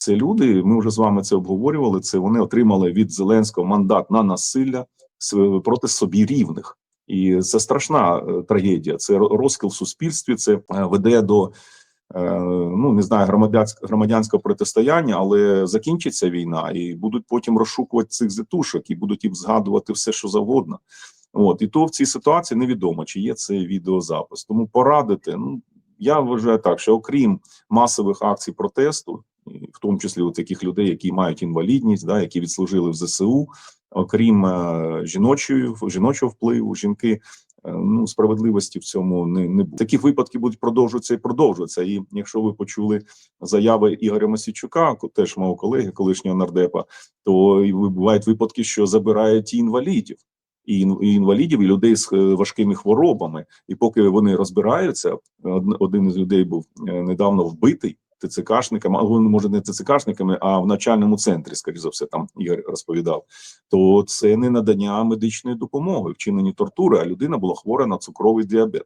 Це люди. Ми вже з вами це обговорювали. Це вони отримали від Зеленського мандат на насилля проти собі рівних. І це страшна е, трагедія. Це розкіл в суспільстві. Це е, веде до е, ну не знаю громадянського громадянського протистояння, але закінчиться війна, і будуть потім розшукувати цих зетушок, і будуть їм згадувати все, що завгодно. От і то в цій ситуації невідомо, чи є цей відеозапис. Тому порадити. Ну я вважаю так, що окрім масових акцій протесту, в тому числі у таких людей, які мають інвалідність, да, які відслужили в ЗСУ, окрім е, жіночої жіночого впливу, жінки. е, Ну, справедливості в цьому не, не буде. Такі випадки будуть продовжуватися і продовжуватися. І якщо ви почули заяви Ігоря Масійчука, ко- теж мого колеги, колишнього нардепа, то бувають випадки, що забирають і інвалідів, і, інвалідів, і людей з е, важкими хворобами. І поки вони розбираються, один із людей був недавно вбитий ТЦКшниками, або вони може не ТЦКшниками, а в навчальному центрі, скоріш за все, там Ігор розповідав. То це не надання медичної допомоги, вчинені тортури, а людина була хвора на цукровий діабет.